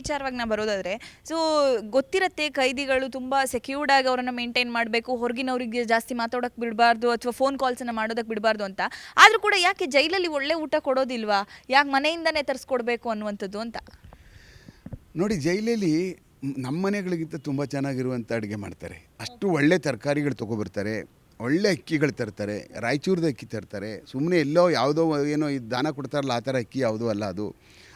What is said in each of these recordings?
ವಿಚಾರವಾಗಿ ನಾ ಬರೋದಾದ್ರೆ ಸೊ ಗೊತ್ತಿರತ್ತೆ ಕೈದಿಗಳು ತುಂಬ ಸೆಕ್ಯೂರ್ಡ್ ಆಗಿ ಅವರನ್ನು ಮೇಂಟೈನ್ ಮಾಡಬೇಕು, ಹೊರಗಿನವರಿಗೆ ಜಾಸ್ತಿ ಮಾತಾಡೋಕೆ ಬಿಡಬಾರ್ದು ಅಥವಾ ಫೋನ್ ಕಾಲ್ಸನ್ನು ಮಾಡೋದಕ್ಕೆ ಬಿಡಬಾರ್ದು ಅಂತ. ಆದರೂ ಕೂಡ ಯಾಕೆ ಜೈಲಲ್ಲಿ ಒಳ್ಳೆ ಊಟ ಕೊಡೋದಿಲ್ವಾ? ಯಾಕೆ ಮನೆಯಿಂದನೇ ತರಿಸ್ಕೊಡ್ಬೇಕು ಅನ್ನುವಂಥದ್ದು ಅಂತ. ನೋಡಿ, ಜೈಲಲ್ಲಿ ನಮ್ಮ ಮನೆಗಳಿಗಿಂತ ತುಂಬ ಚೆನ್ನಾಗಿರುವಂಥ ಅಡುಗೆ ಮಾಡ್ತಾರೆ. ಅಷ್ಟು ಒಳ್ಳೆ ತರಕಾರಿಗಳು ತೊಗೊಬರ್ತಾರೆ, ಒಳ್ಳೆ ಅಕ್ಕಿಗಳು ತರ್ತಾರೆ, ರಾಯಚೂರದ ಅಕ್ಕಿ ತರ್ತಾರೆ. ಸುಮ್ಮನೆ ಎಲ್ಲೋ ಯಾವುದೋ ಏನೋ ದಾನ ಕೊಡ್ತಾರಲ್ಲ, ಆ ಥರ ಅಕ್ಕಿ ಯಾವುದೂ ಅಲ್ಲ ಅದು.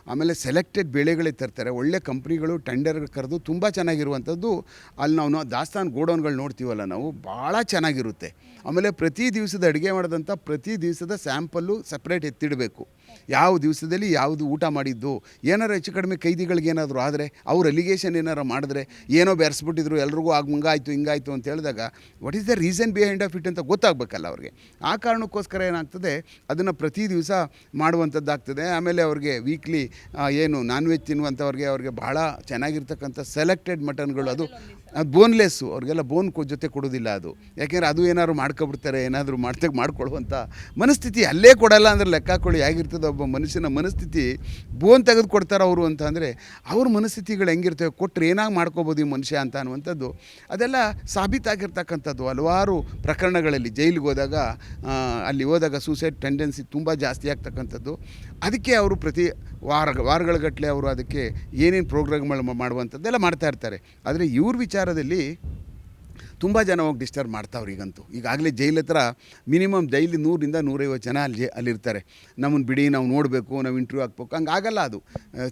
ಆಮೇಲೆ ಸೆಲೆಕ್ಟೆಡ್ ಬೆಳೆಗಳೇ ತರ್ತಾರೆ. ಒಳ್ಳೆ ಕಂಪ್ನಿಗಳು ಟೆಂಡರ್ ಕರೆದು ತುಂಬ ಚೆನ್ನಾಗಿರುವಂಥದ್ದು ಅಲ್ಲಿ ನಾವು ದಾಸ್ತಾನು ಗೋಡೌನ್ಗಳು ನೋಡ್ತೀವಲ್ಲ ನಾವು, ಭಾಳ ಚೆನ್ನಾಗಿರುತ್ತೆ. ಆಮೇಲೆ ಪ್ರತಿ ದಿವಸದ ಅಡುಗೆ ಮಾಡಿದಂಥ ಪ್ರತಿ ದಿವಸದ ಸ್ಯಾಂಪಲ್ಲು ಸಪ್ರೇಟ್ ಎತ್ತಿಡಬೇಕು. ಯಾವ ದಿವಸದಲ್ಲಿ ಯಾವುದು ಊಟ ಮಾಡಿದ್ದು, ಏನಾರು ಹೆಚ್ಚು ಕಡಿಮೆ ಕೈದಿಗಳಿಗೆ ಏನಾದರೂ ಆದರೆ, ಅವ್ರು ಅಲಿಗೇಷನ್ ಏನಾರು ಮಾಡಿದ್ರೆ, ಏನೋ ಬೆರೆಸ್ಬಿಟ್ಟಿದ್ರು, ಎಲ್ರಿಗೂ ಆಗ ಮುಂಗಾಯಿತು ಹಿಂಗಾಯಿತು ಅಂತ ಹೇಳಿದಾಗ what is the reason behind of it ಅಂತ ಗೊತ್ತಾಗಬೇಕಲ್ಲ ಅವ್ರಿಗೆ. ಆ ಕಾರಣಕ್ಕೋಸ್ಕರ ಏನಾಗ್ತದೆ, ಅದನ್ನು ಪ್ರತಿ ದಿವಸ ಮಾಡುವಂಥದ್ದಾಗ್ತದೆ. ಆಮೇಲೆ ಅವ್ರಿಗೆ ವೀಕ್ಲಿ ಏನು ನಾನ್ ವೆಜ್ ತಿನ್ನುವಂಥವ್ರಿಗೆ ಅವ್ರಿಗೆ ಭಾಳ ಚೆನ್ನಾಗಿರ್ತಕ್ಕಂಥ ಸೆಲೆಕ್ಟೆಡ್ ಮಟನ್ಗಳು ಅದು ಅದು ಬೋನ್ಲೆಸ್ಸು ಅವ್ರಿಗೆಲ್ಲ ಬೋನ್ ಜೊತೆ ಕೊಡೋದಿಲ್ಲ ಅದು. ಯಾಕೆಂದರೆ ಅದು ಏನಾದ್ರು ಮಾಡ್ಕೊಬಿಡ್ತಾರೆ, ಏನಾದರೂ ಮಾಡ್ತಕ್ಕೆ ಮಾಡ್ಕೊಳ್ಳುವಂಥ ಮನಸ್ಥಿತಿ ಅಲ್ಲೇ ಕೊಡಲ್ಲ ಅಂದ್ರೆ ಲೆಕ್ಕ ಹಾಕೊಳ್ಳಿ ಹೇಗಿರ್ತದೆ ಒಬ್ಬ ಮನುಷ್ಯನ ಮನಸ್ಥಿತಿ ಬೋನ್ ತೆಗೆದು ಕೊಡ್ತಾರೆ ಅವರು ಅಂತ ಅಂದರೆ ಅವ್ರ ಮನಸ್ಥಿತಿಗಳು ಹೆಂಗಿರ್ತವೆ ಕೊಟ್ಟರೆ ಏನಾಗಿ ಮಾಡ್ಕೋಬೋದು ಈ ಮನುಷ್ಯ ಅಂತ ಅನ್ನುವಂಥದ್ದು ಅದೆಲ್ಲ ಸಾಬೀತಾಗಿರ್ತಕ್ಕಂಥದ್ದು. ಹಲವಾರು ಪ್ರಕರಣಗಳಲ್ಲಿ ಜೈಲಿಗೆ ಹೋದಾಗ ಅಲ್ಲಿ ಹೋದಾಗ ಸೂಸೈಡ್ ಟೆಂಡೆನ್ಸಿ ತುಂಬ ಜಾಸ್ತಿ ಆಗ್ತಕ್ಕಂಥದ್ದು. ಅದಕ್ಕೆ ಅವರು ಪ್ರತಿ ವಾರ ವಾರಗಳ ಗಟ್ಟಲೆ ಅವರು ಅದಕ್ಕೆ ಏನೇನು ಪ್ರೋಗ್ರಾಮ್ಗಳು ಮಾಡುವಂಥದ್ದೆಲ್ಲ ಮಾಡ್ತಾ ಇರ್ತಾರೆ. ಆದರೆ ಇವ್ರ ವಿಚಾರದಲ್ಲಿ ತುಂಬ ಜನ ಹೋಗಿ ಡಿಸ್ಟರ್ಬ್ ಮಾಡ್ತಾವ್ರು ಈಗಂತೂ. ಈಗಾಗಲೇ ಜೈಲ್ ಹತ್ರ ಮಿನಿಮಮ್ ಜೈಲಿ ನೂರಿಂದ ನೂರೈವತ್ತು ಜನ ಅಲ್ಲಿ ಅಲ್ಲಿರ್ತಾರೆ. ನಮ್ಮನ್ನು ಬಿಡಿ, ನಾವು ನೋಡಬೇಕು, ನಾವು ಇಂಟ್ರ್ಯೂ ಹಾಕ್ಬೇಕು. ಹಂಗೆ ಆಗಲ್ಲ ಅದು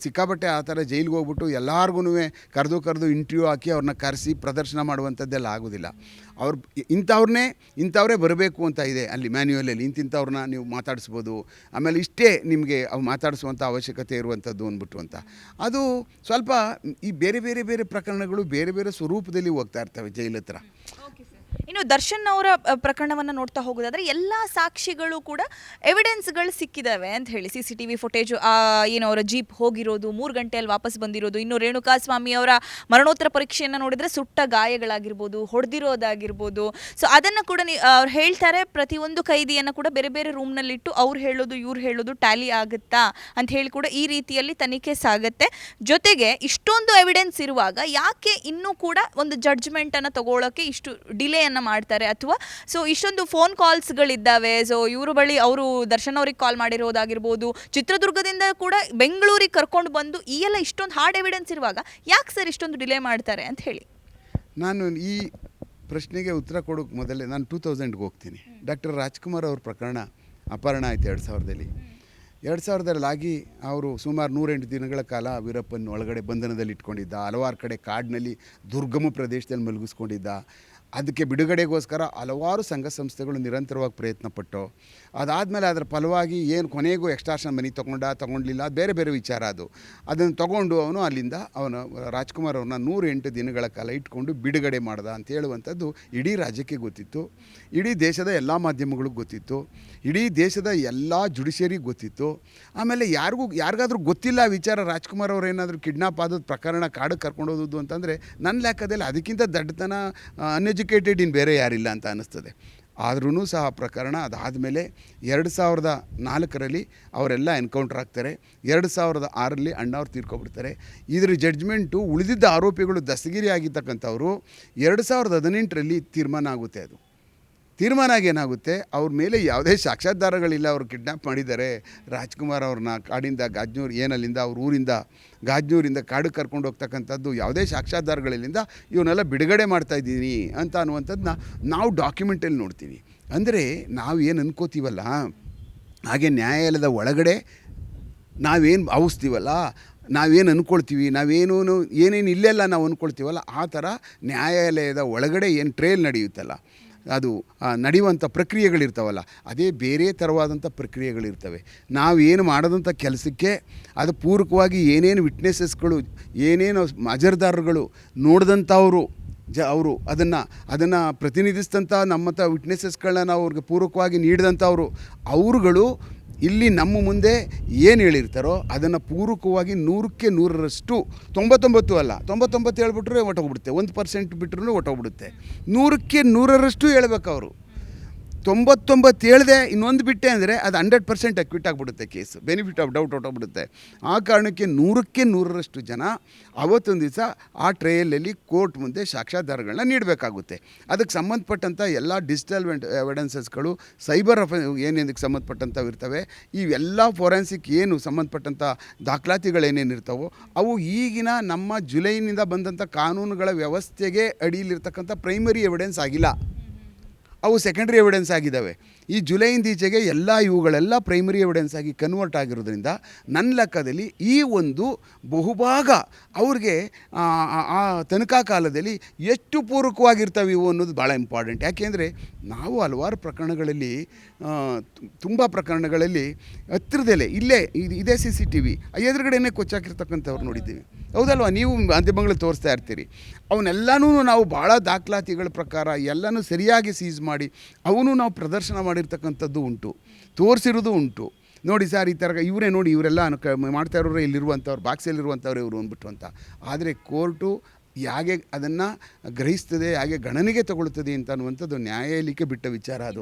ಸಿಕ್ಕಾಪಟ್ಟೆ ಆ ಥರ ಜೈಲಿಗೆ ಹೋಗ್ಬಿಟ್ಟು ಎಲ್ಲರಿಗೂ ಕರೆದು ಕರೆದು ಇಂಟ್ರ್ಯೂ ಹಾಕಿ ಅವ್ರನ್ನ ಕರೆಸಿ ಪ್ರದರ್ಶನ ಮಾಡುವಂಥದ್ದೆಲ್ಲ ಆಗೋದಿಲ್ಲ. ಅವ್ರು ಇಂಥವ್ರನ್ನೇ, ಇಂಥವರೇ ಬರಬೇಕು ಅಂತ ಇದೆ ಅಲ್ಲಿ ಮ್ಯಾನ್ಯುವಲಲ್ಲಿ. ಇಂತಿಂಥವ್ರನ್ನ ನೀವು ಮಾತಾಡಿಸ್ಬೋದು. ಆಮೇಲೆ ಇಷ್ಟೇ ನಿಮಗೆ ಅವು ಮಾತಾಡಿಸುವಂಥ ಅವಶ್ಯಕತೆ ಇರುವಂಥದ್ದು ಅಂದ್ಬಿಟ್ಟು ಅಂತ. ಅದು ಸ್ವಲ್ಪ ಈ ಬೇರೆ ಬೇರೆ ಬೇರೆ ಪ್ರಕರಣಗಳು ಬೇರೆ ಬೇರೆ ಸ್ವರೂಪದಲ್ಲಿ ಹೋಗ್ತಾ ಇರ್ತವೆ ಜೈಲತ್ರ. ಇನ್ನು ದರ್ಶನ್ ಅವರ ಪ್ರಕರಣವನ್ನು ನೋಡ್ತಾ ಹೋಗೋದಾದ್ರೆ ಎಲ್ಲ ಸಾಕ್ಷಿಗಳು ಕೂಡ ಎವಿಡೆನ್ಸ್ಗಳು ಸಿಕ್ಕಿದಾವೆ ಅಂತ ಹೇಳಿ. C C T V footage ಏನು ಅವರ ಜೀಪ್ ಹೋಗಿರೋದು, ಮೂರು ಗಂಟೆಯಲ್ಲಿ ವಾಪಸ್ ಬಂದಿರೋದು, ಇನ್ನು ರೇಣುಕಾ ಸ್ವಾಮಿ ಅವರ ಮರಣೋತ್ತರ ಪರೀಕ್ಷೆಯನ್ನು ನೋಡಿದ್ರೆ ಸುಟ್ಟ ಗಾಯಗಳಾಗಿರ್ಬೋದು, ಹೊಡೆದಿರೋದಾಗಿರ್ಬೋದು. ಸೊ ಅದನ್ನು ಕೂಡ ಅವ್ರು ಹೇಳ್ತಾರೆ. ಪ್ರತಿಯೊಂದು ಕೈದಿಯನ್ನು ಕೂಡ ಬೇರೆ ಬೇರೆ ರೂಮ್ನಲ್ಲಿಟ್ಟು ಅವ್ರು ಹೇಳೋದು, ಇವ್ರು ಹೇಳೋದು ಟ್ಯಾಲಿ ಆಗುತ್ತಾ ಅಂತ ಹೇಳಿ ಕೂಡ ಈ ರೀತಿಯಲ್ಲಿ ತನಿಖೆ ಸಾಗುತ್ತೆ. ಜೊತೆಗೆ ಇಷ್ಟೊಂದು ಎವಿಡೆನ್ಸ್ ಇರುವಾಗ ಯಾಕೆ ಇನ್ನೂ ಕೂಡ ಒಂದು ಜಡ್ಜ್ಮೆಂಟನ್ನು ತಗೊಳ್ಳೋಕ್ಕೆ ಇಷ್ಟು ಡಿಲೇಯನ್ನು ಮಾಡ್ತಾರೆ. ಅಥವಾ ಸೊ ಇಷ್ಟೊಂದು ಫೋನ್ ಕಾಲ್ಸ್ಗಳಿದ್ದಾವೆ ಸೊ ಇವರು ಬಳಿ ಅವರು ದರ್ಶನ್ ಅವ್ರಿಗೆ ಕಾಲ್ ಮಾಡಿರೋದಾಗಿರ್ಬೋದು. ಚಿತ್ರದುರ್ಗದಿಂದ ಕೂಡ ಬೆಂಗಳೂರಿಗೆ ಕರ್ಕೊಂಡು ಬಂದು ಈ ಎಲ್ಲ ಇಷ್ಟೊಂದು ಹಾರ್ಡ್ ಎವಿಡೆನ್ಸ್ ಇರುವಾಗ ಯಾಕೆ ಸರ್ ಇಷ್ಟೊಂದು ಡಿಲೇ ಮಾಡ್ತಾರೆ ಅಂತ ಹೇಳಿ? ನಾನು ಈ ಪ್ರಶ್ನೆಗೆ ಉತ್ತರ ಕೊಡೋಕೆ ಮೊದಲೇ ನಾನು ಟೂ ತೌಸಂಡ್ಗೆ ಹೋಗ್ತೀನಿ. ಡಾಕ್ಟರ್ ರಾಜ್ಕುಮಾರ್ ಅವ್ರ ಪ್ರಕರಣ ಅಪಹರಣ ಆಯಿತು ಎರಡು ಸಾವಿರದಲ್ಲಿ. ಎರಡು ಆಗಿ ಅವರು ಸುಮಾರು ನೂರೆಂಟು ದಿನಗಳ ಕಾಲ ವೀರಪ್ಪನ ಒಳಗಡೆ ಬಂಧನದಲ್ಲಿ ಇಟ್ಕೊಂಡಿದ್ದ ಹಲವಾರು ಕಡೆ ಕಾಡಿನಲ್ಲಿ ದುರ್ಗಮ ಪ್ರದೇಶದಲ್ಲಿ ಮಲಗಿಸ್ಕೊಂಡಿದ್ದ ಅದಕ್ಕೆ ಬಿಡುಗಡೆಗೋಸ್ಕರ ಹಲವಾರು ಸಂಘ ಸಂಸ್ಥೆಗಳು ನಿರಂತರವಾಗಿ ಪ್ರಯತ್ನ ಪಟ್ಟು ಅದಾದಮೇಲೆ ಅದರ ಫಲವಾಗಿ ಏನು ಕೊನೆಗೂ ಎಕ್ಸ್ಟ್ರಾಷನ್ ಮನಿ ತೊಗೊಂಡ ತೊಗೊಂಡಿಲ್ಲ ಬೇರೆ ಬೇರೆ ವಿಚಾರ ಅದು. ಅದನ್ನು ತೊಗೊಂಡು ಅವನು ಅಲ್ಲಿಂದ ಅವನು ರಾಜ್ಕುಮಾರ್ ಅವ್ರನ್ನ ನೂರೆಂಟು ದಿನಗಳ ಕಾಲ ಇಟ್ಕೊಂಡು ಬಿಡುಗಡೆ ಮಾಡ್ದ ಅಂತ ಹೇಳುವಂಥದ್ದು ಇಡೀ ರಾಜ್ಯಕ್ಕೆ ಗೊತ್ತಿತ್ತು. ಇಡೀ ದೇಶದ ಎಲ್ಲ ಮಾಧ್ಯಮಗಳಿಗೂ ಗೊತ್ತಿತ್ತು. ಇಡೀ ದೇಶದ ಎಲ್ಲ ಜುಡಿಷಿಯರಿಗೆ ಗೊತ್ತಿತ್ತು. ಆಮೇಲೆ ಯಾರಿಗೂ, ಯಾರಿಗಾದ್ರೂ ಗೊತ್ತಿಲ್ಲ ವಿಚಾರ ರಾಜ್ಕುಮಾರ್ ಅವ್ರು ಏನಾದರೂ ಕಿಡ್ನಾಪ್ ಆದದ್ದು ಪ್ರಕರಣ ಕಾಡು ಕರ್ಕೊಂಡು ಹೋದದ್ದು ಅಂತಂದರೆ ನನ್ನ ಲೆಕ್ಕದಲ್ಲಿ ಅದಕ್ಕಿಂತ ದಡ್ಡತನ ಅನ್ಎಜುಕೇಟೆಡ್ ಇನ್ ಬೇರೆ ಯಾರಿಲ್ಲ ಅಂತ ಅನ್ನಿಸ್ತದೆ. ಆದ್ರೂ ಸಹ ಪ್ರಕರಣ ಅದಾದಮೇಲೆ ಎರಡು ಸಾವಿರದ ನಾಲ್ಕರಲ್ಲಿ ಅವರೆಲ್ಲ ಎನ್ಕೌಂಟರ್ ಆಗ್ತಾರೆ. ಎರಡು ಸಾವಿರದ ಆರರಲ್ಲಿ ಅಣ್ಣವ್ರು ತೀರ್ಕೊಬಿಡ್ತಾರೆ. ಇದರ ಜಡ್ಜ್ಮೆಂಟು ಉಳಿದಿದ್ದ ಆರೋಪಿಗಳು ದಸ್ತಗಿರಿ ಆಗಿರ್ತಕ್ಕಂಥವ್ರು ಎರಡು ಸಾವಿರದ ಹದಿನೆಂಟರಲ್ಲಿ ತೀರ್ಮಾನ ಆಗುತ್ತೆ ಅದು. ತೀರ್ಮಾನ ಏನಾಗುತ್ತೆ? ಅವ್ರ ಮೇಲೆ ಯಾವುದೇ ಸಾಕ್ಷಾತ್ಕಾರಗಳಿಲ್ಲ ಅವರು ಕಿಡ್ನಾಪ್ ಮಾಡಿದ್ದಾರೆ. ರಾಜ್ಕುಮಾರ್ ಅವ್ರನ್ನ ಕಾಡಿಂದ ಗಾಜ್ನೂರು ಏನಲ್ಲಿಂದ ಅವ್ರ ಊರಿಂದ, ಗಾಜ್ನೂರಿಂದ ಕಾಡು ಕರ್ಕೊಂಡು ಹೋಗ್ತಕ್ಕಂಥದ್ದು ಯಾವುದೇ ಸಾಕ್ಷಾಧಾರಗಳಿಲ್ಲಿಂದ ಇವನ್ನೆಲ್ಲ ಬಿಡುಗಡೆ ಮಾಡ್ತಾ ಇದ್ದೀನಿ ಅಂತ ಅನ್ನುವಂಥದ್ದನ್ನ ನಾವು ಡಾಕ್ಯುಮೆಂಟಲ್ಲಿ ನೋಡ್ತೀವಿ. ಅಂದರೆ ನಾವು ಏನು ಅನ್ಕೋತೀವಲ್ಲ, ಹಾಗೆ ನ್ಯಾಯಾಲಯದ ಒಳಗಡೆ ನಾವೇನು ಭಾವಿಸ್ತೀವಲ್ಲ, ನಾವೇನು ಅಂದ್ಕೊಳ್ತೀವಿ ನಾವೇನು, ಏನೇನು ಇಲ್ಲೆಲ್ಲ ನಾವು ಅಂದ್ಕೊಳ್ತೀವಲ್ಲ ಆ ಥರ ನ್ಯಾಯಾಲಯದ ಒಳಗಡೆ ಏನು ಟ್ರೇಲ್ ನಡೆಯುತ್ತಲ್ಲ. ಅದು ನಡೆಯುವಂಥ ಪ್ರಕ್ರಿಯೆಗಳಿರ್ತಾವಲ್ಲ, ಅದೇ ಬೇರೆ ಥರವಾದಂಥ ಪ್ರಕ್ರಿಯೆಗಳಿರ್ತವೆ. ನಾವು ಏನು ಮಾಡೋದಂಥ ಕೆಲಸಕ್ಕೆ ಅದು ಪೂರಕವಾಗಿ ಏನೇನು ವಿಟ್ನೆಸಸ್ಗಳು ಏನೇನು ಮಜರ್ದಾರರುಗಳು ನೋಡಿದಂಥವರು, ಜ, ಅವರು ಅದನ್ನು ಅದನ್ನು ಪ್ರತಿನಿಧಿಸಿದಂಥ ನಮ್ಮಂಥ ವಿಟ್ನೆಸಸ್ಗಳನ್ನ ನಾವು ಅವ್ರಿಗೆ ಪೂರಕವಾಗಿ ನೀಡಿದಂಥವ್ರು, ಅವರುಗಳು ಇಲ್ಲಿ ನಮ್ಮ ಮುಂದೆ ಏನು ಹೇಳಿರ್ತಾರೋ ಅದನ್ನು ಪೂರಕವಾಗಿ ನೂರಕ್ಕೆ ನೂರರಷ್ಟು, ತೊಂಬತ್ತೊಂಬತ್ತು ಅಲ್ಲ, ತೊಂಬತ್ತೊಂಬತ್ತು ಹೇಳ್ಬಿಟ್ರೆ ಹೊಟ್ಟೋಗ್ಬಿಡುತ್ತೆ ಒಂದು ಪರ್ಸೆಂಟ್ ಬಿಟ್ಟರು ಒಟ್ಟೋಗ್ಬಿಡುತ್ತೆ ನೂರಕ್ಕೆ ನೂರರಷ್ಟು ಹೇಳ್ಬೇಕು ಅವರು. ತೊಂಬತ್ತೊಂಬತ್ತು ಹೇಳ್ದೆ ಇನ್ನೊಂದು ಬಿಟ್ಟೆ ಅಂದರೆ ಅದು ಹಂಡ್ರೆಡ್ ಪರ್ಸೆಂಟ್ ಅಕ್ವಿಟ್ ಆಗಿಬಿಡುತ್ತೆ ಕೇಸ್ ಬೆನಿಫಿಟ್ ಆಫ್ ಡೌಟ್ ಹೊಟ್ಟೋಗ್ಬಿಡುತ್ತೆ ಆ ಕಾರಣಕ್ಕೆ ನೂರಕ್ಕೆ ನೂರರಷ್ಟು ಜನ ಅವತ್ತೊಂದು ದಿವಸ ಆ ಟ್ರಯಲಲ್ಲಿ ಕೋರ್ಟ್ ಮುಂದೆ ಸಾಕ್ಷ್ಯಾಧಾರಗಳನ್ನ ನೀಡಬೇಕಾಗುತ್ತೆ. ಅದಕ್ಕೆ ಸಂಬಂಧಪಟ್ಟಂಥ ಎಲ್ಲ ಡಿಜಿಟಲ್ ಎವಿಡೆನ್ಸಸ್ಗಳು ಸೈಬರ್ ಅಫೆ ಏನೇನಕ್ಕೆ ಸಂಬಂಧಪಟ್ಟಂಥವು ಇರ್ತವೆ, ಇವೆಲ್ಲ ಫೋರೆನ್ಸಿಕ್ ಏನು ಸಂಬಂಧಪಟ್ಟಂಥ ದಾಖಲಾತಿಗಳೇನೇನು ಇರ್ತವೋ, ಅವು ಈಗಿನ ನಮ್ಮ ಜುಲೈನಿಂದ ಬಂದಂಥ ಕಾನೂನುಗಳ ವ್ಯವಸ್ಥೆಗೆ ಅಡಿಯಲ್ಲಿರ್ತಕ್ಕಂಥ ಪ್ರೈಮರಿ ಎವಿಡೆನ್ಸ್ ಆಗಿಲ್ಲ. ಅವು ಸೆಕೆಂಡ್ರಿ ಎವಿಡೆನ್ಸ್ ಆಗಿದ್ದಾವೆ. ಈ ಜುಲೈಯಿಂದ ಈಚೆಗೆ ಎಲ್ಲ ಇವುಗಳೆಲ್ಲ ಪ್ರೈಮರಿ ಎವಿಡೆನ್ಸ್ ಆಗಿ ಕನ್ವರ್ಟ್ ಆಗಿರೋದ್ರಿಂದ ನನ್ನ ಲೆಕ್ಕದಲ್ಲಿ ಈ ಒಂದು ಬಹುಭಾಗ ಅವ್ರಿಗೆ ಆ, ತನಿಖಾ ಕಾಲದಲ್ಲಿ ಎಷ್ಟು ಪೂರಕವಾಗಿರ್ತವೆ ಇವು ಅನ್ನೋದು ಭಾಳ ಇಂಪಾರ್ಟೆಂಟ್ ಯಾಕೆಂದರೆ ನಾವು ಹಲವಾರು ಪ್ರಕರಣಗಳಲ್ಲಿ ತುಂಬ ಪ್ರಕರಣಗಳಲ್ಲಿ ಹತ್ತಿರದಲ್ಲೇ ಇಲ್ಲೇ ಇದು ಇದೇ ಸಿ ಸಿ ಟಿ ವಿ ಎದುರುಗಡೆನೇ ಕೊಚ್ಚಾಕಿರ್ತಕ್ಕಂಥವ್ರು ನೋಡಿದ್ದೀವಿ. ಹೌದಲ್ವಾ? ನೀವು ಮಾಧ್ಯಮಗಳು ತೋರಿಸ್ತಾ ಇರ್ತೀರಿ. ಅವನ್ನೆಲ್ಲನೂ ನಾವು ಭಾಳ ದಾಖಲಾತಿಗಳ ಪ್ರಕಾರ ಎಲ್ಲನೂ ಸರಿಯಾಗಿ ಸೀಸ್ ಮಾಡಿ ಅವನು ನಾವು ಪ್ರದರ್ಶನ ಮಾಡಿರ್ತಕ್ಕಂಥದ್ದು ಉಂಟು. ತೋರಿಸಿರೋದು ಉಂಟು. ನೋಡಿ ಸರ್ ಈ ಥರ ಇವರೇ ನೋಡಿ ಇವರೆಲ್ಲ ಮಾಡ್ತಾ ಇರೋರು ಇಲ್ಲಿರುವಂಥವ್ರು ಬಾಕ್ಸಲ್ಲಿರುವಂಥವ್ರು ಇವರು ಅಂದ್ಬಿಟ್ಟು ಅಂತ. ಆದರೆ ಕೋರ್ಟು ಹೇಗೆ ಅದನ್ನು ಗ್ರಹಿಸ್ತದೆ ಹೇಗೆ ಗಣನೆಗೆ ತಗೊಳ್ತದೆ ಅಂತ ಅನ್ನುವಂಥದ್ದು ನ್ಯಾಯಾಲಯಕ್ಕೆ ಬಿಟ್ಟ ವಿಚಾರ ಅದು.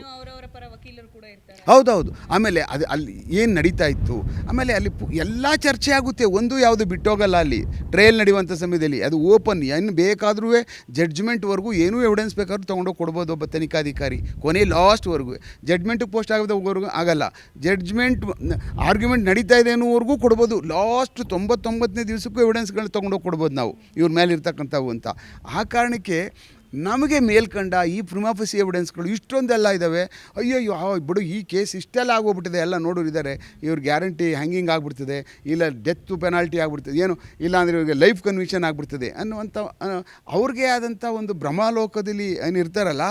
ಹೌದೌದು. ಆಮೇಲೆ ಅದು ಅಲ್ಲಿ ಏನು ನಡೀತಾ ಇತ್ತು? ಆಮೇಲೆ ಅಲ್ಲಿ ಎಲ್ಲ ಚರ್ಚೆ ಆಗುತ್ತೆ. ಒಂದು ಯಾವುದು ಬಿಟ್ಟೋಗಲ್ಲ ಅಲ್ಲಿ. ಟ್ರಯಲ್ ನಡೆಯುವಂಥ ಸಮಯದಲ್ಲಿ. ಅದು ಓಪನ್. ಏನು ಬೇಕಾದರೂ ಜಡ್ಜ್ಮೆಂಟ್ವರೆಗೂ ಏನೂ ಎವಿಡೆನ್ಸ್ ಬೇಕಾದ್ರೂ ತೊಗೊಂಡೋಗಿ ಕೊಡ್ಬೋದು ಒಬ್ಬ ತನಿಖಾಧಿಕಾರಿ. ಕೊನೆ ಲಾಸ್ಟ್ವರೆಗೂ. ಜಡ್ಜ್ಮೆಂಟಿಗೆ ಪೋಸ್ಟ್ ಆಗೋದವರೆಗೂ ಆಗಲ್ಲ. ಜಡ್ಜ್ಮೆಂಟ್ ಆರ್ಗ್ಯುಮೆಂಟ್ ನಡೀತಾ ಇದೆ ಅನ್ನೋವರೆಗೂ ಕೊಡ್ಬೋದು. ಲಾಸ್ಟ್ ತೊಂಬತ್ತೊಂಬತ್ತನೇ ದಿವಸಕ್ಕೂ ಎವಿಡೆನ್ಸ್ಗಳನ್ನ ತೊಗೊಂಡೋಗಿ ಕೊಡ್ಬೋದು ನಾವು. ಇವ್ರ ಮೇಲೆ ಇರ್ತಕ್ಕಂಥವು ಅಂತ. ಆ ಕಾರಣಕ್ಕೆ ನಮಗೆ ಮೇಲ್ಕಂಡ ಈ ಪ್ರಿಮಾಫಸಿ ಎವಿಡೆನ್ಸ್ಗಳು ಇಷ್ಟೊಂದೆಲ್ಲ ಇದ್ದಾವೆ ಅಯ್ಯೋ ಆ, ಬಿಡು, ಈ ಕೇಸ್ ಇಷ್ಟೆಲ್ಲ ಆಗೋಗ್ಬಿಟ್ಟಿದೆ, ಎಲ್ಲ ನೋಡೋರಿದ್ದಾರೆ ಇವ್ರ ಗ್ಯಾರಂಟಿ ಹ್ಯಾಂಗಿಂಗ್ ಆಗಿಬಿಡ್ತದೆ, ಇಲ್ಲ ಡೆತ್ ಪೆನಾಲ್ಟಿ ಆಗಿಬಿಡ್ತದೆ, ಏನು ಇಲ್ಲ ಅಂದರೆ ಇವ್ರಿಗೆ ಲೈಫ್ ಕನ್ವಿಷನ್ ಆಗಿಬಿಡ್ತದೆ ಅನ್ನುವಂಥ ಅವ್ರಿಗೆ ಆದಂಥ ಒಂದು ಭ್ರಮಾಲೋಕದಲ್ಲಿ ಏನಿರ್ತಾರಲ್ಲ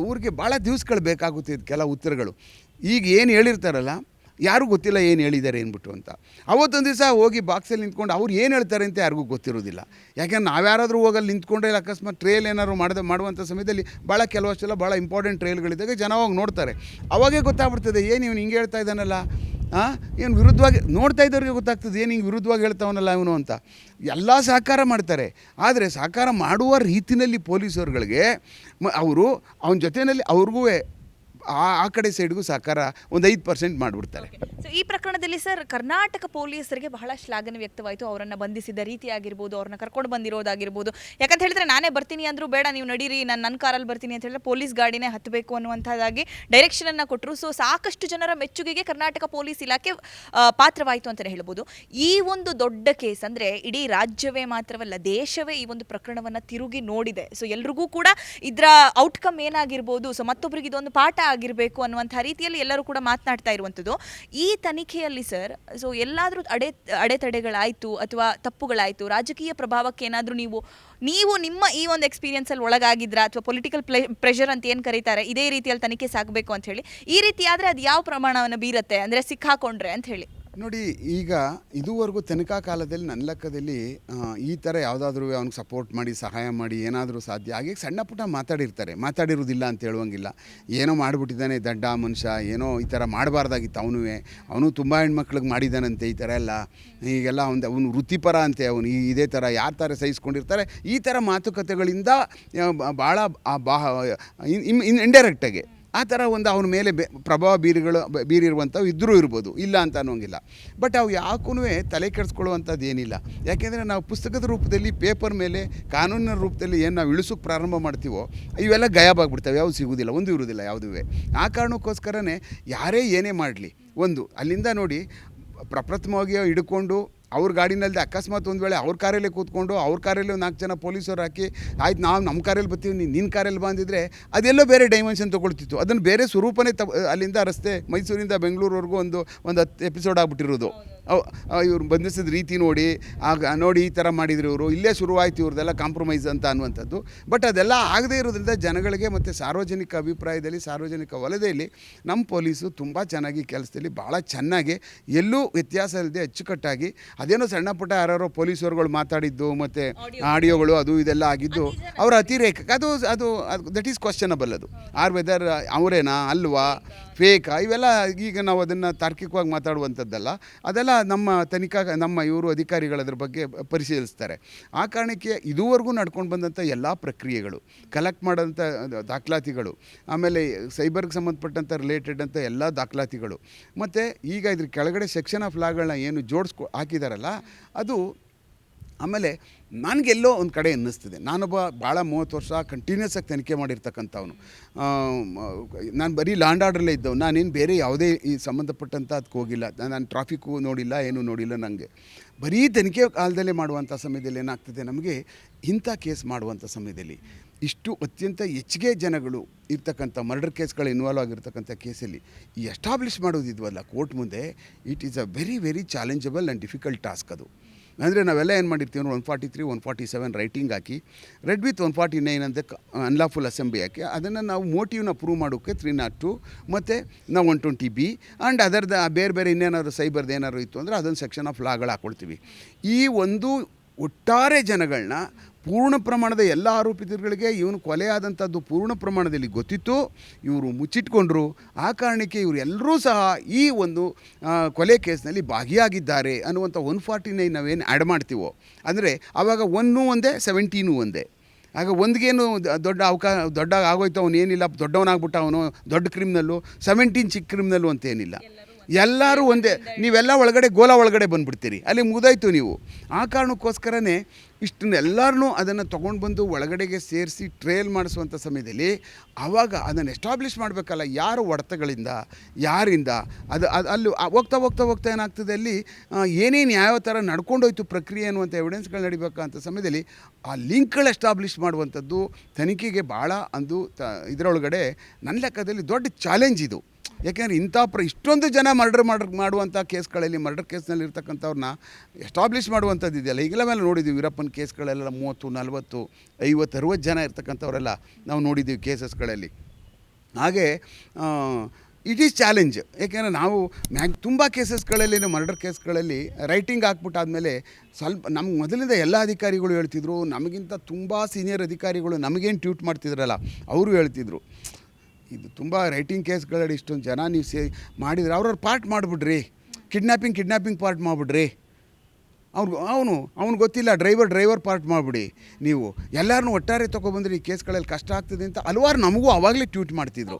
ಅವ್ರಿಗೆ ಭಾಳ ದಿವಸಗಳು ಬೇಕಾಗುತ್ತೆ ಇದು ಕೆಲ ಉತ್ತರಗಳು. ಈಗ ಏನು ಹೇಳಿರ್ತಾರಲ್ಲ ಯಾರಿಗೂ ಗೊತ್ತಿಲ್ಲ ಏನು ಹೇಳಿದ್ದಾರೆ ಏನ್ಬಿಟ್ಟು ಅಂತ. ಅವತ್ತೊಂದು ದಿವಸ ಹೋಗಿ ಬಾಕ್ಸಲ್ಲಿ ನಿಂತ್ಕೊಂಡು ಅವ್ರು ಏನು ಹೇಳ್ತಾರೆ ಅಂತ ಯಾರಿಗೂ ಗೊತ್ತಿರೋದಿಲ್ಲ. ಯಾಕೆಂದ್ರೆ ನಾವ್ಯಾರಾದರೂ ಹೋಗಲ್ಲಿ ನಿಂತ್ಕೊಂಡ್ರೆ ಇಲ್ಲ, ಅಕಸ್ಮಾತ್ ಟ್ರೇಲ್ ಏನಾದ್ರು ಮಾಡಿದ ಮಾಡುವಂಥ ಸಮಯದಲ್ಲಿ ಭಾಳ ಕೆಲವಷ್ಟೆಲ್ಲ ಭಾಳ ಇಂಪಾರ್ಟೆಂಟ್ ಟ್ರೇಲ್ಗಳಿದ್ದಾಗ ಜನ ಹೋಗಿ ನೋಡ್ತಾರೆ. ಅವಾಗೇ ಗೊತ್ತಾಗ್ಬಿಡ್ತದೆ, ಏನು ಇವನು ಹಿಂಗೆ ಹೇಳ್ತಾ ಇದ್ದಾನಲ್ಲ? ಹಾಂ ಏನು ವಿರುದ್ಧವಾಗಿ, ನೋಡ್ತಾ ಇದ್ದವ್ರಿಗೆ ಗೊತ್ತಾಗ್ತದೆ, ಏನು ಹಿಂಗೆ ವಿರುದ್ಧವಾಗಿ ಹೇಳ್ತಾವನಲ್ಲ ಇವನು ಅಂತ. ಎಲ್ಲ ಸಹಕಾರ ಮಾಡ್ತಾರೆ. ಆದರೆ ಸಹಕಾರ ಮಾಡುವ ರೀತಿಯಲ್ಲಿ ಪೊಲೀಸರುಗಳಿಗೆ ಅವರು, ಅವನ ಜೊತೆಯಲ್ಲಿ ಅವ್ರಿಗೂ ಆ ಆ ಕಡೆ ಸೈಡ್ಗೂ ಸಹಕಾರ ಒಂದು ಐದು ಪರ್ಸೆಂಟ್ ಮಾಡಿಬಿಡ್ತಾರೆ. ಸೊ ಈ ಪ್ರಕರಣದಲ್ಲಿ ಸರ್ ಕರ್ನಾಟಕ ಪೊಲೀಸರಿಗೆ ಬಹಳ ಶ್ಲಾಘನೆ ವ್ಯಕ್ತವಾಯಿತು. ಅವರನ್ನು ಬಂಧಿಸಿದ ರೀತಿ ಆಗಿರ್ಬೋದು, ಅವ್ರನ್ನ ಕರ್ಕೊಂಡು ಬಂದಿರೋದಾಗಿರ್ಬೋದು. ಯಾಕಂತ ಹೇಳಿದ್ರೆ ನಾನೇ ಬರ್ತೀನಿ ಅಂದ್ರು ಬೇಡ, ನೀವು ನಡೀರಿ, ನಾನು ನನ್ನ ಕಾರಲ್ಲಿ ಬರ್ತೀನಿ ಅಂತ ಹೇಳಿದ್ರೆ ಪೊಲೀಸ್ ಗಾಡಿನೇ ಹತ್ತಬೇಕು ಅನ್ನುವಂಥದ್ದಾಗಿ ಡೈರೆಕ್ಷನ್ ಅನ್ನು ಕೊಟ್ಟರು ಸೊ ಸಾಕಷ್ಟು ಜನರ ಮೆಚ್ಚುಗೆಗೆ ಕರ್ನಾಟಕ ಪೊಲೀಸ್ ಇಲಾಖೆ ಪಾತ್ರವಾಯಿತು ಅಂತಲೇ ಹೇಳ್ಬೋದು. ಈ ಒಂದು ದೊಡ್ಡ ಕೇಸ್ ಅಂದ್ರೆ ಇಡೀ ರಾಜ್ಯವೇ ಮಾತ್ರವಲ್ಲ, ದೇಶವೇ ಈ ಒಂದು ಪ್ರಕರಣವನ್ನು ತಿರುಗಿ ನೋಡಿದೆ. ಸೊ ಎಲ್ರಿಗೂ ಕೂಡ ಇದರ ಔಟ್ಕಮ್ ಏನಾಗಿರ್ಬೋದು? ಸೊ ಮತ್ತೊಬ್ಬರಿಗೆ ಇದೊಂದು ಪಾಠ ಆಗಿರಬೇಕು ಅನ್ನುವಂಥ ರೀತಿಯಲ್ಲಿ ಎಲ್ಲರೂ ಕೂಡ ಮಾತನಾಡ್ತಾ ಇರುವಂಥದ್ದು. ಈ ತನಿಖೆಯಲ್ಲಿ ಸರ್ ಸೊ ಎಲ್ಲಾದರೂ ಅಡೆ, ಅಡೆತಡೆಗಳಾಯಿತು ಅಥವಾ ತಪ್ಪುಗಳಾಯಿತು, ರಾಜಕೀಯ ಪ್ರಭಾವಕ್ಕೆ ಏನಾದರೂ ನೀವು ನೀವು ನಿಮ್ಮ ಈ ಒಂದು ಎಕ್ಸ್ಪೀರಿಯನ್ಸಲ್ಲಿ ಒಳಗಾಗಿದ್ರ ಅಥವಾ ಪೊಲಿಟಿಕಲ್ ಪ್ರೆಷರ್ ಅಂತ ಏನು ಕರೀತಾರೆ, ಇದೇ ರೀತಿಯಲ್ಲಿ ತನಿಖೆ ಸಾಗಬೇಕು ಅಂತ ಹೇಳಿ, ಈ ರೀತಿ ಆದರೆ ಅದು ಯಾವ ಪ್ರಮಾಣವನ್ನು ಬೀರುತ್ತೆ? ಅಂದರೆ ಸಿಕ್ಕಾಕೊಂಡ್ರೆ ಅಂತ ಹೇಳಿ. ನೋಡಿ ಈಗ ಇದುವರೆಗೂ ತನಿಖಾ ಕಾಲದಲ್ಲಿ ನನ್ನ ಲೆಕ್ಕದಲ್ಲಿ ಈ ಥರ ಯಾವುದಾದ್ರೂ ಅವ್ನಿಗೆ ಸಪೋರ್ಟ್ ಮಾಡಿ ಸಹಾಯ ಮಾಡಿ ಏನಾದರೂ ಸಾಧ್ಯ ಹಾಗೆ ಸಣ್ಣ ಪುಟ್ಟ ಮಾತಾಡಿರ್ತಾರೆ. ಮಾತಾಡಿರೋದಿಲ್ಲ ಅಂತ ಹೇಳುವಂಗಿಲ್ಲ. ಏನೋ ಮಾಡಿಬಿಟ್ಟಿದ್ದಾನೆ ದಡ್ಡ ಮನುಷ್ಯ ಏನೋ ಈ ಥರ ಮಾಡಬಾರ್ದಾಗಿತ್ತು ಅವನೂ. ಅವನು ತುಂಬ ಹೆಣ್ಮಕ್ಳಿಗೆ ಮಾಡಿದ್ದಾನಂತೆ ಈ ಥರ ಎಲ್ಲ. ಈಗೆಲ್ಲ ಅವನು ಅವನು ವೃತ್ತಿಪರ ಅಂತೆ ಅವನು. ಈ ಇದೇ ಥರ ಯಾರ ಥರ ಸಹಿಸ್ಕೊಂಡಿರ್ತಾರೆ. ಈ ಥರ ಮಾತುಕತೆಗಳಿಂದ ಆ, ಬಾ ಇನ್ ಇನ್ ಇಂಡೈರೆಕ್ಟಾಗಿ ಆ ಥರ ಒಂದು ಅವನ ಮೇಲೆ ಪ್ರಭಾವ ಬೀರಿಗಳು ಬೀರಿರುವಂಥವು ಇದ್ದರೂ ಇರ್ಬೋದು, ಇಲ್ಲ ಅಂತ ಅನ್ನೋಂಗಿಲ್ಲ. ಬಟ್ ಅವು ಯಾಕೂ ತಲೆ ಕೆಡಿಸ್ಕೊಳ್ಳುವಂಥದ್ದು ಏನಿಲ್ಲ. ಯಾಕೆಂದರೆ ನಾವು ಪುಸ್ತಕದ ರೂಪದಲ್ಲಿ, ಪೇಪರ್ ಮೇಲೆ, ಕಾನೂನಿನ ರೂಪದಲ್ಲಿ ಏನು ನಾವು ಇಳಿಸೋಕೆ ಪ್ರಾರಂಭ ಮಾಡ್ತೀವೋ, ಇವೆಲ್ಲ ಗಾಯಬಾಗ್ಬಿಡ್ತವೆ ಯಾವುದು ಸಿಗೋದಿಲ್ಲ ಒಂದು ಇರೋದಿಲ್ಲ ಯಾವುದುವೇ. ಆ ಕಾರಣಕ್ಕೋಸ್ಕರನೇ ಯಾರೇ ಏನೇ ಮಾಡಲಿ, ಒಂದು, ಅಲ್ಲಿಂದ ನೋಡಿ ಪ್ರಪ್ರಥಮವಾಗಿ ಹಿಡ್ಕೊಂಡು ಅವ್ರ ಗಾಡಿನಲ್ಲಿ ಅಕಸ್ಮಾತ್ ಒಂದು ವೇಳೆ ಅವ್ರ ಕಾರಲ್ಲೇ ಕೂತ್ಕೊಂಡು ಅವ್ರ ಕಾರಲ್ಲಿ ನಾಲ್ಕು ಜನ ಪೊಲೀಸರು ಹಾಕಿ, ಆಯ್ತು ನಾವು ನಮ್ಮ ಕಾರಲ್ಲಿ ಬರ್ತೀವಿ ನೀನು ನಿನ್ನ ಕಾರಲ್ಲಿ ಬಂದಿದ್ರೆ ಅದೆಲ್ಲೋ ಬೇರೆ ಡೈಮೆನ್ಷನ್ ತೊಗೊಳ್ತಿತ್ತು. ಅದನ್ನು ಬೇರೆ ಸ್ವರೂಪನೇ ತ ಅಲ್ಲಿಂದ ರಸ್ತೆ ಮೈಸೂರಿಂದ ಬೆಂಗಳೂರವರೆಗೂ ಒಂದು ಒಂದು ಹತ್ತು ಎಪಿಸೋಡ್ ಆಗ್ಬಿಟ್ಟಿರೋದು. ಇವ್ರು ಬಂಧಿಸಿದ ರೀತಿ ನೋಡಿ ಆಗ ನೋಡಿ ಈ ಥರ ಮಾಡಿದ್ರು ಇವರು. ಇಲ್ಲೇ ಶುರುವಾಯಿತು ಇವ್ರದ್ದೆಲ್ಲ ಕಾಂಪ್ರಮೈಸ್ ಅಂತ ಅನ್ನುವಂಥದ್ದು. ಬಟ್ ಅದೆಲ್ಲ ಆಗದೇ ಇರೋದ್ರಿಂದ ಜನಗಳಿಗೆ ಮತ್ತು ಸಾರ್ವಜನಿಕ ಅಭಿಪ್ರಾಯದಲ್ಲಿ ಸಾರ್ವಜನಿಕ ವಲಯದಲ್ಲಿ ನಮ್ಮ ಪೊಲೀಸು ತುಂಬ ಚೆನ್ನಾಗಿ ಕೆಲಸದಲ್ಲಿ ಭಾಳ ಚೆನ್ನಾಗಿ ಎಲ್ಲೂ ವ್ಯತ್ಯಾಸ ಇಲ್ಲದೆ ಅಚ್ಚುಕಟ್ಟಾಗಿ ಅದೇನೋ ಸಣ್ಣ ಪುಟ್ಟ ಯಾರೋ ಪೊಲೀಸರುಗಳು ಮಾತಾಡಿದ್ದು ಮತ್ತು ಆಡಿಯೋಗಳು ಅದು ಇದೆಲ್ಲ ಆಗಿದ್ದು ಅವರ ಅತಿರೇಕ ಅದು ಅದು ದಟ್ ಈಸ್ ಕ್ವಶನಬಲ್ ಅದು. ಆರ್ ವೆದರ್ ಅವರೇನಾ ಅಲ್ವಾ? ಫೇಕಾ ಇವೆಲ್ಲ ಈಗ ನಾವು ಅದನ್ನು ತಾರ್ಕಿಕವಾಗಿ ಮಾತಾಡುವಂಥದ್ದಲ್ಲ. ಅದೆಲ್ಲ ನಮ್ಮ ತನಿಖಾ, ನಮ್ಮ ಇವರು ಅಧಿಕಾರಿಗಳು ಅದ್ರ ಬಗ್ಗೆ ಪರಿಶೀಲಿಸ್ತಾರೆ. ಆ ಕಾರಣಕ್ಕೆ ಇದುವರೆಗೂ ನಡ್ಕೊಂಡು ಬಂದಂಥ ಎಲ್ಲ ಪ್ರಕ್ರಿಯೆಗಳು ಕಲೆಕ್ಟ್ ಮಾಡೋಂಥ ದಾಖಲಾತಿಗಳು, ಆಮೇಲೆ ಸೈಬರ್ಗೆ ಸಂಬಂಧಪಟ್ಟಂಥ ರಿಲೇಟೆಡ್ ಅಂತ ಎಲ್ಲ ದಾಖಲಾತಿಗಳು. ಮತ್ತು ಈಗ ಇದ್ರ ಕೆಳಗಡೆ ಸೆಕ್ಷನ್ ಆಫ್ ಲಾಗಳನ್ನ ಏನು ಜೋಡಿಸ್ಕೊ, ಹಾಕಿದಾರಲ್ಲ, ಅದು ಆಮೇಲೆ ನನಗೆಲ್ಲೋ ಒಂದು ಕಡೆ ಅನ್ನಿಸ್ತಿದೆ. ನಾನೊಬ್ಬ ಭಾಳ ಮೂವತ್ತು ವರ್ಷ ಕಂಟಿನ್ಯೂಸ್ ಆಗಿ ತನಿಖೆ ಮಾಡಿರ್ತಕ್ಕಂಥವನು. ನಾನು ಬರೀ ಲ್ಯಾಂಡ್ ಆರ್ಡ್ರಲ್ಲೇ ಇದ್ದವು ನಾನೇನು ಬೇರೆ ಯಾವುದೇ ಈ ಸಂಬಂಧಪಟ್ಟಂಥ ಅದಕ್ಕೆ ಹೋಗಿಲ್ಲ. ನಾನು ಟ್ರಾಫಿಕ್ಕು ನೋಡಿಲ್ಲ, ಏನೂ ನೋಡಿಲ್ಲ ನನಗೆ ಬರೀ ತನಿಖೆ ಕಾಲದಲ್ಲೇ ಮಾಡುವಂಥ ಸಮಯದಲ್ಲಿ ಏನಾಗ್ತದೆ ನಮಗೆ? ಇಂಥ ಕೇಸ್ ಮಾಡುವಂಥ ಸಮಯದಲ್ಲಿ ಇಷ್ಟು ಅತ್ಯಂತ ಹೆಚ್ಚಿಗೆ ಜನಗಳು ಇರ್ತಕ್ಕಂಥ ಮರ್ಡರ್ ಕೇಸ್ಗಳು ಇನ್ವಾಲ್ವ್ ಆಗಿರ್ತಕ್ಕಂಥ ಕೇಸಲ್ಲಿ ಈ ಎಸ್ಟಾಬ್ಲಿಷ್ ಮಾಡೋದಿದ್ವಲ್ಲ ಕೋರ್ಟ್ ಮುಂದೆ it is a very very challengeable and difficult task ಅದು. ಅಂದರೆ ನಾವೆಲ್ಲ ಏನು ಮಾಡಿರ್ತೀವಿ one forty three one forty seven writing hockey read with one forty nine ಅಂತ ಅನ್ಲಾಫುಲ್ ಅಸೆಂಬ್ಲಿ ಹಾಕಿ, ಅದನ್ನು ನಾವು ಮೋಟಿವ್ನ ಪ್ರೂವ್ ಮಾಡೋಕ್ಕೆ ತ್ರೀ ನಾಟ್ ಟು ಮತ್ತು ನಾವು ಒನ್ ಟ್ವೆಂಟಿ ಬಿ ಆ್ಯಂಡ್ ಅದರ್ದು ಬೇರೆ ಬೇರೆ ಇನ್ನೇನಾದ್ರು ಸೈಬರ್ದು ಏನಾದ್ರು ಇತ್ತು ಅಂದರೆ ಅದೊಂದು ಸೆಕ್ಷನ್ ಆಫ್ ಲಾಗಳು ಹಾಕ್ಕೊಳ್ತೀವಿ ಈ ಒಂದು ಒಟ್ಟಾರೆ ಜನಗಳನ್ನ ಪೂರ್ಣ ಪ್ರಮಾಣದ ಎಲ್ಲ ಆರೋಪಿತರುಗಳಿಗೆ ಇವನು ಕೊಲೆ ಆದಂಥದ್ದು ಪೂರ್ಣ ಪ್ರಮಾಣದಲ್ಲಿ ಗೊತ್ತಿತ್ತು. ಇವರು ಮುಚ್ಚಿಟ್ಕೊಂಡ್ರು. ಆ ಕಾರಣಕ್ಕೆ ಇವರೆಲ್ಲರೂ ಸಹ ಈ ಒಂದು ಕೊಲೆ ಕೇಸ್ನಲ್ಲಿ ಭಾಗಿಯಾಗಿದ್ದಾರೆ ಅನ್ನುವಂಥ ಒನ್ ಫಾರ್ಟಿ ನೈನ್ ನಾವೇನು ಆ್ಯಡ್ ಮಾಡ್ತೀವೋ. ಅಂದರೆ ಆವಾಗ ಒನ್ನೂ ಒಂದೇ, ಸೆವೆಂಟೀನು ಒಂದೇ. ಆಗ ಒಂದಿಗೇನು ದೊಡ್ಡ ಅವಕಾಶ ದೊಡ್ಡ ಆಗೋಯ್ತು, ಅವನು ಏನಿಲ್ಲ, ದೊಡ್ಡವನಾಗ್ಬಿಟ್ಟ ಅವನು ದೊಡ್ಡ ಕ್ರಿಮಿನಲ್ಲು ಸೆವೆಂಟೀನ್ ಚಿಕ್ಕ ಕ್ರಿಮಿನಲ್ಲು ಅಂತ ಏನಿಲ್ಲ ಎಲ್ಲರೂ ಒಂದೇ, ನೀವೆಲ್ಲ ಒಳಗಡೆ ಗೋಲ ಒಳಗಡೆ ಬಂದುಬಿಡ್ತೀರಿ. ಅಲ್ಲಿ ಮುಗ್ದಾಯ್ತು ನೀವು. ಆ ಕಾರಣಕ್ಕೋಸ್ಕರನೇ ಇಷ್ಟನ್ನ ಎಲ್ಲರೂ ಅದನ್ನು ತೊಗೊಂಡು ಬಂದು ಒಳಗಡೆಗೆ ಸೇರಿಸಿ ಟ್ರೇಲ್ ಮಾಡಿಸುವಂಥ ಸಮಯದಲ್ಲಿ ಆವಾಗ ಅದನ್ನು ಎಸ್ಟಾಬ್ಲಿಷ್ ಮಾಡಬೇಕಲ್ಲ, ಯಾರು ಒಡೆತಗಳಿಂದ ಯಾರಿಂದ? ಅದು ಅದು ಅಲ್ಲಿ ಹೋಗ್ತಾ ಹೋಗ್ತಾ ಹೋಗ್ತಾ ಏನಾಗ್ತದೆ ಅಲ್ಲಿ ಏನೇನು ಯಾವ ಥರ ನಡ್ಕೊಂಡೋಯ್ತು ಪ್ರಕ್ರಿಯೆ ಅನ್ನುವಂಥ ಎವಿಡೆನ್ಸ್ಗಳು ನಡಿಬೇಕಂತ ಸಮಯದಲ್ಲಿ ಆ ಲಿಂಕ್ಗಳು ಎಸ್ಟಾಬ್ಲಿಷ್ ಮಾಡುವಂಥದ್ದು ತನಿಖೆಗೆ ಭಾಳ ಅಂದು ತ, ಇದರೊಳಗಡೆ ನನ್ನ ಲೆಕ್ಕದಲ್ಲಿ ದೊಡ್ಡ ಚಾಲೆಂಜ್ ಇದು. ಯಾಕೆಂದರೆ ಇಂಥ ಪ್ರ ಇಷ್ಟೊಂದು ಜನ ಮರ್ಡರ್ ಮಾಡ್ರ್ ಮಾಡುವಂಥ ಕೇಸ್ಗಳಲ್ಲಿ, ಮರ್ಡರ್ ಕೇಸ್ನಲ್ಲಿ ಇರ್ತಕ್ಕಂಥವ್ರನ್ನ ಎಸ್ಟಾಬ್ಲಿಷ್ ಮಾಡುವಂಥದ್ದು ಇದೆಯಲ್ಲ. ಈಗಲೇ ಮೇಲೆ ನೋಡಿದ್ದೀವಿ, ವೀರಪ್ಪನ ಕೇಸ್ಗಳೆಲ್ಲ ಮೂವತ್ತು, ನಲ್ವತ್ತು, ಐವತ್ತು, ಅರುವತ್ತು ಜನ ಇರ್ತಕ್ಕಂಥವರೆಲ್ಲ ನಾವು ನೋಡಿದ್ದೀವಿ ಕೇಸಸ್ಗಳಲ್ಲಿ. ಹಾಗೆ ಇಟ್ ಈಸ್ ಚಾಲೆಂಜ್ ಯಾಕೆಂದರೆ ನಾವು ಮ್ಯಾಗ್ ತುಂಬ ಕೇಸಸ್ಗಳಲ್ಲಿ ಮರ್ಡರ್ ಕೇಸ್ಗಳಲ್ಲಿ ರೈಟಿಂಗ್ ಹಾಕ್ಬಿಟ್ಟಾದ್ಮೇಲೆ ಸ್ವಲ್ಪ ನಮ್ಗೆ ಮೊದಲಿಂದ ಎಲ್ಲ ಅಧಿಕಾರಿಗಳು ಹೇಳ್ತಿದ್ರು, ನಮಗಿಂತ ತುಂಬ ಸೀನಿಯರ್ ಅಧಿಕಾರಿಗಳು ನಮಗೇನು ಟ್ಯೂಟ್ ಮಾಡ್ತಿದ್ರಲ್ಲ, ಅವರು ಹೇಳ್ತಿದ್ರು. ಇದು ತುಂಬ ರೈಟಿಂಗ್ ಕೇಸ್ಗಳಲ್ಲಿ ಇಷ್ಟೊಂದು ಜನ ನೀವು ಸೇ ಮಾಡಿದರೆ ಅವ್ರವ್ರ ಪಾರ್ಟ್ ಮಾಡಿಬಿಡ್ರಿ. ಕಿಡ್ನ್ಯಾಪಿಂಗ್ ಕಿಡ್ನ್ಯಾಪಿಂಗ್ ಪಾರ್ಟ್ ಮಾಡಿಬಿಡ್ರಿ. ಅವ್ನು ಅವನು, ಅವ್ನು ಗೊತ್ತಿಲ್ಲ ಡ್ರೈವರ್ ಡ್ರೈವರ್ ಪಾರ್ಟ್ ಮಾಡಿಬಿಡಿ. ನೀವು ಎಲ್ಲರನ್ನೂ ಒಟ್ಟಾರೆ ತೊಗೊಬಂದ್ರೆ ಈ ಕೇಸ್ಗಳಲ್ಲಿ ಕಷ್ಟ ಆಗ್ತದೆ ಅಂತ ಹಲವಾರು ನಮಗೂ ಆವಾಗಲೇ ಟ್ವೀಟ್ ಮಾಡ್ತಿದ್ರು.